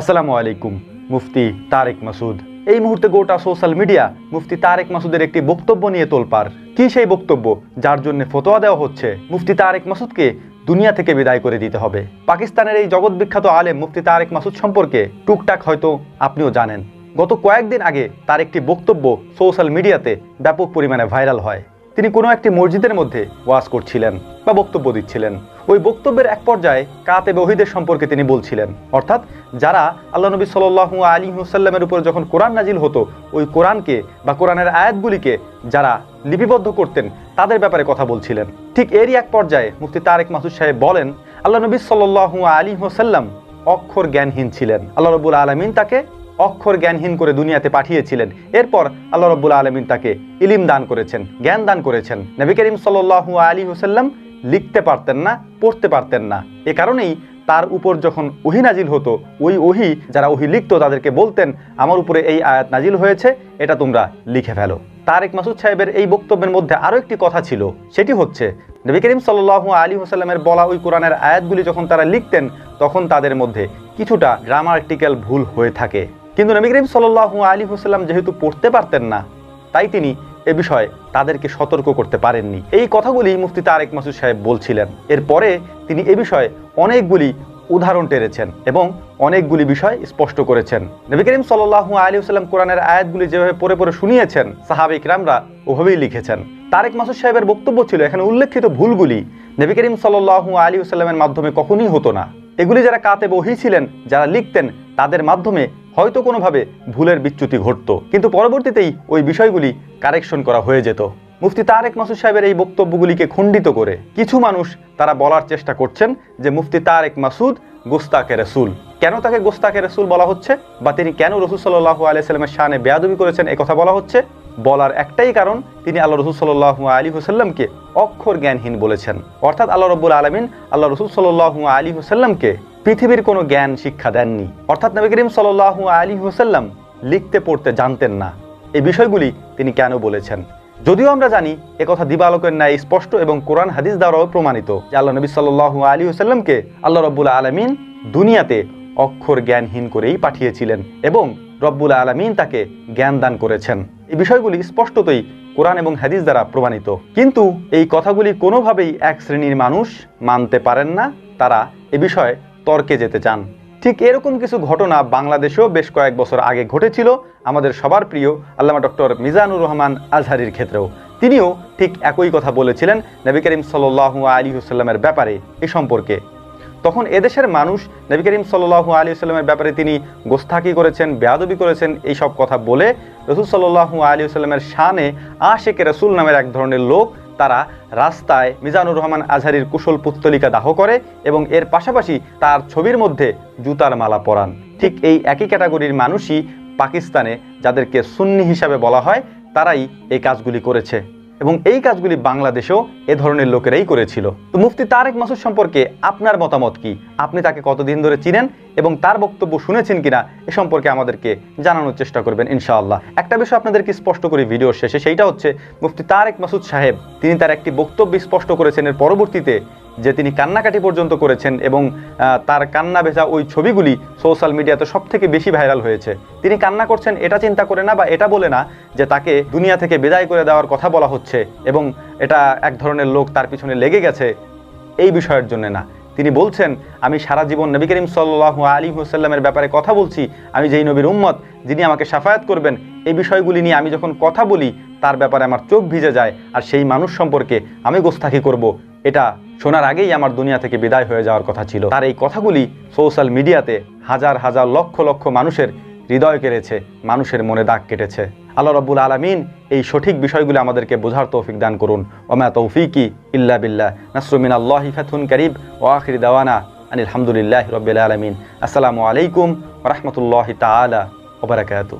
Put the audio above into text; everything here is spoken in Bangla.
আসসালামু আলাইকুম, মুফতি তারেক মাসুদ। এই মুহূর্তে গোটা সোশ্যাল মিডিয়া মুফতি তারেক মাসুদের একটি বক্তব্য নিয়ে তোলপার। কি সেই বক্তব্য? যার জন্য ফতোয়া দেওয়া হচ্ছে। মুফতি তারেক মাসুদকে দুনিয়া থেকে বিদায় করে দিতে হবে। পাকিস্তানের এই জগৎ বিখ্যাত আলেম মুফতি তারেক মাসুদ সম্পর্কে টুকটাক হয়তো আপনিও জানেন। গত কয়েকদিন আগে তার একটি বক্তব্য সোশ্যাল মিডিয়াতে ব্যাপক পরিমাণে ভাইরাল হয়। তিনি কোনো একটি মসজিদের মধ্যে ওয়াজ করছিলেন বা বক্তব্য দিচ্ছিলেন। ওই বক্তব্যের এক পর্যায়ে কাতে বহিদের সম্পর্কে তিনি বলছিলেন। অর্থাৎ যারা আল্লাহ নবী সাল্লাহ আলী হুসাল্লামের উপর যখন কোরআন নাজিল হতো, ওই কোরআনকে বা কোরআনের আয়াতগুলিকে যারা লিপিবদ্ধ করতেন, তাদের ব্যাপারে কথা বলছিলেন। ঠিক এরই এক পর্যায়ে মুফতি তারেক মাসুদ সাহেব বলেন, আল্লাহ নবী সাল্লাহ আলী হুসাল্লাম অক্ষর জ্ঞানহীন ছিলেন। আল্লাহ রবুল আলমিন তাকে অক্ষর জ্ঞানহীন করে দুনিয়াতে পাঠিয়েছিলেন। এরপর আল্লাহ রব্বুল আলমিন তাকে ইলিম দান করেছেন, জ্ঞান দান করেছেন। নবী করিম সাল্লু আলী হুসাল্লাম লিখতে পারতেন না, পড়তে পারতেন না। এ কারণেই তার উপর যখন ওহি নাজিল হতো, ওই ওহি যারা ওহি লিখতো তাদেরকে বলতেন, আমার উপরে এই আয়াত নাজিল হয়েছে, এটা তোমরা লিখে ফেলো। তারেক মাসুদ সাহেবের এই বক্তব্যের মধ্যে আরও একটি কথা ছিল, সেটি হচ্ছে, নবী করিম সাল্লাহ আলী হোসাল্লামের বলা ওই কোরআনের আয়াতগুলি যখন তারা লিখতেন, তখন তাদের মধ্যে কিছুটা গ্রামার্টিক্যাল ভুল হয়ে থাকে। কিন্তু নবী করিম সাল্লাহ আলী হোসাল্লাম যেহেতু পড়তে পারতেন না, তাই তিনি এ বিষয়ে তাদেরকে সতর্ক করতে পারেননি। এই কথাগুলি মুফতি তারেক মাসুদ সাহেব বলছিলেন। এরপরে তিনি এ বিষয়ে অনেকগুলি উদাহরণ টেরেছেন এবং অনেকগুলি বিষয় স্পষ্ট করেছেন। নবী করিম সাল্লাহু আলী সাল্লাম কোরআনের আয়াতগুলি যেভাবে পড়ে পড়ে শুনিয়েছেন সাহাবিক রামরা ওভাবেই লিখেছেন। তারেক মাসুদ সাহেবের বক্তব্য ছিল, এখানে উল্লেখিত ভুলগুলি নবী করিম সাল্লাহু আলী সাল্লামের মাধ্যমে কখনই হতো না। এগুলি যারা কাতে বহি ছিলেন, যারা লিখতেন, তাদের মাধ্যমে হয়তো কোনোভাবে ভুলের বিচ্যুতি ঘটত, কিন্তু পরবর্তীতেই ওই বিষয়গুলি কারেকশন করা হয়ে যেত। মুফতি তারেক মাসুদ সাহেবের এই বক্তব্যগুলিকে খণ্ডিত করে কিছু মানুষ তারা বলার চেষ্টা করছেন যে মুফতি তারেক মাসুদ গোস্তাকে রসুল। কেন তাকে গোস্তাকে রসুল বলা হচ্ছে? বা তিনি কেন রসুল সাল্লাহ আলিয়াল্লামের শানে বেয়াদবি করেছেন কথা বলা হচ্ছে? বলার একটাই কারণ, তিনি আল্লাহ রসুল সাল্লাহ আলী হুসাল্লামকে অক্ষর জ্ঞানহীন বলেছেন। অর্থাৎ আল্লাহ রব্বুল আলমিন আল্লাহ রসুল সাল্লাহ আলী হুসাল্লামকে পৃথিবীর কোনো জ্ঞান শিক্ষা দেননি। অর্থাৎ নবী করিম সাল্লাহ আলী হুসাল্লাম লিখতে, পড়তে জানতেন না। এই বিষয়গুলি তিনি কেন বলেছেন? যদিও আমরা জানি একথা দিবালোকের ন্যায় স্পষ্ট এবং কোরআন হাদিস দ্বারাও প্রমাণিত যে আল্লাহ নবী সাল্লাহ আলী হুসাল্লামকে আল্লাহ রব্বুল আলমিন দুনিয়াতে অক্ষর জ্ঞানহীন করেই পাঠিয়েছিলেন এবং রব্বুল আলমিন তাকে জ্ঞান দান করেছেন। এই বিষয়গুলি স্পষ্টতই কোরআন এবং হাদিস দ্বারা প্রমাণিত। কিন্তু এই কথাগুলি কোনোভাবেই এক শ্রেণির মানুষ মানতে পারেন না। তারা এ বিষয়ে তর্কে যেতে চান। ঠিক এরকম কিছু ঘটনা বাংলাদেশেও বেশ কয়েক বছর আগে ঘটেছিল আমাদের সবার প্রিয় আল্লামা ডক্টর মিজানুর রহমান আজহারির ক্ষেত্রেও। তিনিও ঠিক একই কথা বলেছিলেন নবী করিম সাল্লাহ আলী হুসাল্লামের ব্যাপারে এ সম্পর্কে। তখন এদেশের মানুষ নবী করিম সাল্লাহু আলী সাল্লামের ব্যাপারে তিনি গোস্তাকি করেছেন, বেয়াদবি করেছেন, এই সব কথা বলে রসুল সাল্লাহু আলী সাল্লামের শানে আশেকে রসুল নামের এক ধরনের লোক তারা রাস্তায় মিজানুর রহমান আজহারির কুশল পুত্তলিকা দাহ করে এবং এর পাশাপাশি তার ছবির মধ্যে জুতার মালা পরান। ঠিক এই একই ক্যাটাগরির মানুষই পাকিস্তানে যাদেরকে সুন্নি হিসাবে বলা হয়, তারাই এই কাজগুলি করেছে। এবং এই কাজগুলি বাংলাদেশেও এ ধরনের লোকেরাই করেছিল। তো মুফতি তারেক মাসুদ সম্পর্কে আপনার মতামত কি? আপনি তাকে কতদিন ধরে চিনেন এবং তার বক্তব্য শুনেছেন কিনা এ সম্পর্কে আমাদেরকে জানানোর চেষ্টা করবেন ইনশাআল্লাহ। একটা বিষয় আপনাদেরকে স্পষ্ট করি ভিডিওর শেষে সেইটা হচ্ছে মুফতি তারেক মাসুদ সাহেব, তিনি তার একটি বক্তব্য স্পষ্ট করেছেন এর পরবর্তীতে যে তিনি কান্নাকাটি পর্যন্ত করেছেন এবং তার কান্না ভেজা ওই ছবিগুলি সোশ্যাল মিডিয়াতে সব থেকে বেশি ভাইরাল হয়েছে। তিনি কান্না করছেন, এটা চিন্তা করে না বা এটা বলে না যে তাকে দুনিয়া থেকে বিদায় করে দেওয়ার কথা বলা হচ্ছে এবং এটা এক ধরনের লোক তার পিছনে লেগে গেছে এই বিষয়ের জন্য না। তিনি বলছেন, আমি সারা জীবন নবী করিম সাল্লাহ আলী হুসাল্লামের ব্যাপারে কথা বলছি। আমি যেই নবীর উম্মত যিনি আমাকে সাফায়াত করবেন, এই বিষয়গুলি নিয়ে আমি যখন কথা বলি তার ব্যাপারে আমার চোখ ভিজে যায় আর সেই মানুষ সম্পর্কে আমি গোস্তাকি করব। এটা শোনার আগেই আমার দুনিয়া থেকে বিদায় হয়ে যাওয়ার কথা ছিল। তার এই কথাগুলি সোশ্যাল মিডিয়াতে হাজার হাজার লক্ষ লক্ষ মানুষের হৃদয় কেড়েছে, মানুষের মনে দাগ কেটেছে। আল্লাহ রব্বুল আলমিন এই সঠিক বিষয়গুলি আমাদেরকে বোঝার তৌফিক দান করুন। ওমা তৌফিকি ইল্লা বিল্লা নাসরুমিন আল্লাহ ফাথুন করিব। ও আখির দাওয়ানা আনিল হামদুলিল্লাহ রবিল আলমিন। আসসালামু আলাইকুম রহমতুল্লাহ তালা ওবরাকাতু